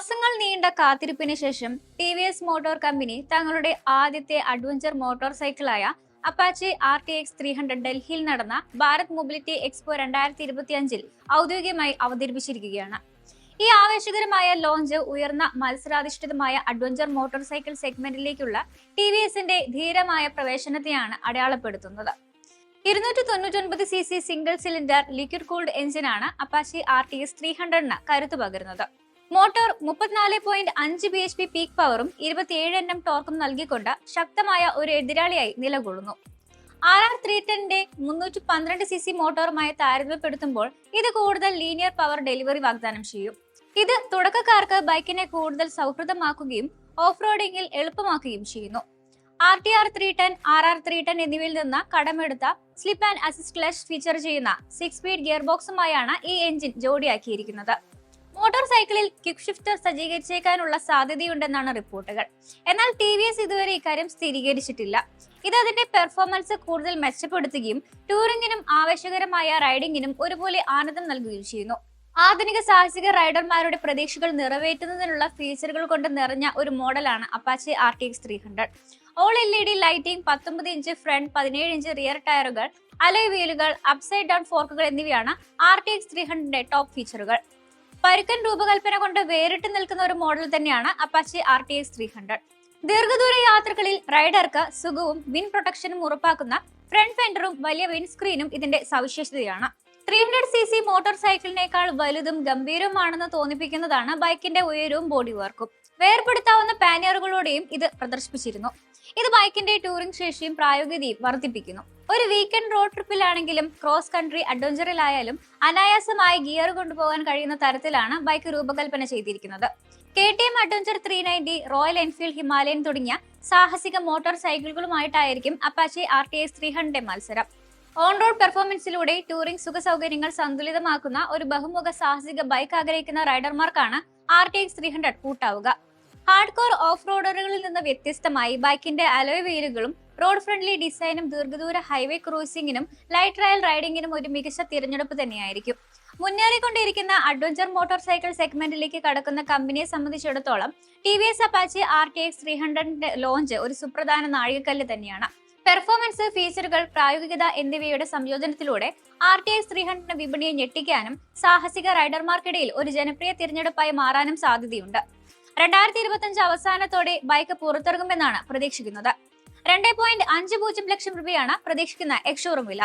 മാസങ്ങൾ നീണ്ട കാത്തിരിപ്പിന് ശേഷം T V S motor company തങ്ങളുടെ ആദ്യത്തെ adventure motor സൈക്കിളായ Apache R T X three hundred ഡൽഹിയിൽ നടന്ന ഭാരത് മൊബിലിറ്റി എക്സ്പോ രണ്ടായിരത്തി ഇരുപത്തി അഞ്ചിൽ ഔദ്യോഗികമായി അവതരിപ്പിച്ചിരിക്കുകയാണ്. ഈ ആവേശകരമായ ലോഞ്ച് ഉയർന്ന മത്സരാധിഷ്ഠിതമായ അഡ്വഞ്ചർ മോട്ടോർ സൈക്കിൾ സെഗ്മെന്റിലേക്കുള്ള ടി വി എസിന്റെ ധീരമായ പ്രവേശനത്തെയാണ് അടയാളപ്പെടുത്തുന്നത്. ഇരുന്നൂറ്റി തൊണ്ണൂറ്റൊൻപത് C C single cylinder liquid cooled എഞ്ചിനാണ് Apache R T S three ഹൺഡ്രഡിന് കരുത്തു പകരുന്നത്. മോട്ടോർ മുപ്പത്തിനാല് പോയിന്റ് അഞ്ച് ബി എച്ച് പി പീക്ക് പവറും ഇരുപത്തിയേഴ് എൻ എം ടോർക്കും നൽകിക്കൊണ്ട് ശക്തമായ ഒരു എതിരാളിയായി നിലകൊള്ളുന്നു. ആർ ആർ ത്രീ ടെന്റെ മുന്നൂറ്റി പന്ത്രണ്ട് സി സി മോട്ടോറുമായി താരതമ്യപ്പെടുത്തുമ്പോൾ ഇത് കൂടുതൽ ലീനിയർ പവർ ഡെലിവറി വാഗ്ദാനം ചെയ്യും. ഇത് തുടക്കക്കാർക്ക് ബൈക്കിനെ കൂടുതൽ സൗഹൃദമാക്കുകയും ഓഫ് റോഡിംഗിൽ എളുപ്പമാക്കുകയും ചെയ്യുന്നു. R T R three ten R R three ten എന്നിവയിൽ നിന്ന് കടമെടുത്ത slip and assist clutch feature ചെയ്യുന്ന സിക്സ് സ്പീഡ് ഗിയർ ബോക്സുമായാണ് ഈ എഞ്ചിൻ ജോഡിയാക്കിയിരിക്കുന്നത്. മോട്ടോർ സൈക്കിളിൽ കിക്ക് ഷിഫ്റ്റർ സജ്ജീകരിച്ചേക്കാനുള്ള സാധ്യതയുണ്ടെന്നാണ് റിപ്പോർട്ടുകൾ. എന്നാൽ ടി വി എസ് ഇതുവരെ ഇക്കാര്യം സ്ഥിരീകരിച്ചിട്ടില്ല. ഇത് അതിന്റെ പെർഫോമൻസ് കൂടുതൽ മെച്ചപ്പെടുത്തുകയും ടൂറിംഗിനും ആവേശകരമായ റൈഡിംഗിനും ഒരുപോലെ ആനന്ദം നൽകുകയും ചെയ്യുന്നു. ആധുനിക സാഹസിക റൈഡർമാരുടെ പ്രതീക്ഷകൾ നിറവേറ്റുന്നതിനുള്ള ഫീച്ചറുകൾ കൊണ്ട് നിറഞ്ഞ ഒരു മോഡലാണ് Apache R T X three hundred. All L E D lighting പത്തൊമ്പത് ഇഞ്ച് ഫ്രണ്ട് പതിനേഴ് ഇഞ്ച് റിയർ ടയറുകൾ അലോയ് വീലുകൾ അപ്സൈഡ് ഡൗൺ ഫോർക്കുകൾ എന്നിവയാണ് ആർ ടി എക്സ് ത്രീ ഹൺഡ്രഡിന്റെ ടോപ്പ് ഫീച്ചറുകൾ. പരുക്കൻ രൂപകൽപ്പന കൊണ്ട് വേറിട്ട് നിൽക്കുന്ന ഒരു മോഡൽ തന്നെയാണ് Apache R T X three hundred ദീർഘദൂര യാത്രകളിൽ റൈഡർക്ക് സുഖവും വിൻ പ്രൊട്ടക്ഷനും ഉറപ്പാക്കുന്ന ഫ്രണ്ട് ഫെൻഡറും വലിയ വിൻ സ്ക്രീനും ഇതിന്റെ സവിശേഷതയാണ്. Three hundred C C motor സൈക്കിളിനേക്കാൾ വലുതും ഗംഭീരവുമാണെന്ന് തോന്നിപ്പിക്കുന്നതാണ് ബൈക്കിന്റെ ഉയരവും ബോഡി വർക്കും വേർപെടുത്താവുന്ന പാനിയറുകളോടെയും ഇത് പ്രദർശിപ്പിച്ചിരുന്നു. ഇത് ബൈക്കിന്റെ ടൂറിംഗ് ശേഷിയും പ്രായോഗികതയും വർദ്ധിപ്പിക്കുന്നു. ഒരു വീക്കെൻഡ് റോഡ് ട്രിപ്പിലാണെങ്കിലും ക്രോസ് കൺട്രി അഡ്വഞ്ചറിലായാലും അനായാസമായി ഗിയർ കൊണ്ടുപോകാൻ കഴിയുന്ന തരത്തിലാണ് ബൈക്ക് രൂപകൽപ്പന ചെയ്തിരിക്കുന്നത്. K T M adventure three ninety Royal Enfield Himalayan തുടങ്ങിയ സാഹസിക motor സൈക്കിളുകളുമായിട്ടായിരിക്കും Apache R T S three hundred മത്സരം. ഓൺ റോഡ് പെർഫോമൻസിലൂടെ ടൂറിംഗ് സുഖ സൗകര്യങ്ങൾ സന്തുലിതമാക്കുന്ന ഒരു ബഹുമുഖ സാഹസിക ബൈക്ക് ആഗ്രഹിക്കുന്ന റൈഡർമാർക്കാണ് R T X three hundred കൂട്ടാവുക. Hard core off റോഡറുകളിൽ നിന്ന് വ്യത്യസ്തമായി ബൈക്കിന്റെ അലോയ് വീലുകളും റോഡ് ഫ്രണ്ട്ലി ഡിസൈനും ദീർഘദൂര ഹൈവേ ക്രൂസിംഗിനും ലൈറ്റ് ട്രയൽ റൈഡിംഗിനും ഒരു മികച്ച തിരഞ്ഞെടുപ്പ് തന്നെയായിരിക്കും. മുന്നേറിക്കൊണ്ടിരിക്കുന്ന അഡ്വഞ്ചർ മോട്ടോർ സൈക്കിൾ സെഗ്മെന്റിലേക്ക് കടക്കുന്ന കമ്പനിയെ സംബന്ധിച്ചിടത്തോളം T V S Apache R T X three ഹൺഡ്രഡിന്റെ launch ഒരു സുപ്രധാന നാഴികക്കല്ല് തന്നെയാണ്. പെർഫോമൻസ് ഫീച്ചറുകൾ പ്രായോഗികത എന്നിവയുടെ സംയോജനത്തിലൂടെ R T X three hundred വിപണിയെ ഞെട്ടിക്കാനും സാഹസിക റൈഡർമാർക്കിടയിൽ ഒരു ജനപ്രിയ തിരഞ്ഞെടുപ്പായി മാറാനും സാധ്യതയുണ്ട്. രണ്ടായിരത്തി ഇരുപത്തി അഞ്ച് അവസാനത്തോടെ ബൈക്ക് പുറത്തിറങ്ങുമെന്നാണ് പ്രതീക്ഷിക്കുന്നത്. രണ്ട് പോയിന്റ് അഞ്ച് പൂജ്യം ലക്ഷം രൂപയാണ് പ്രതീക്ഷിക്കുന്ന എക്ഷോറും വില.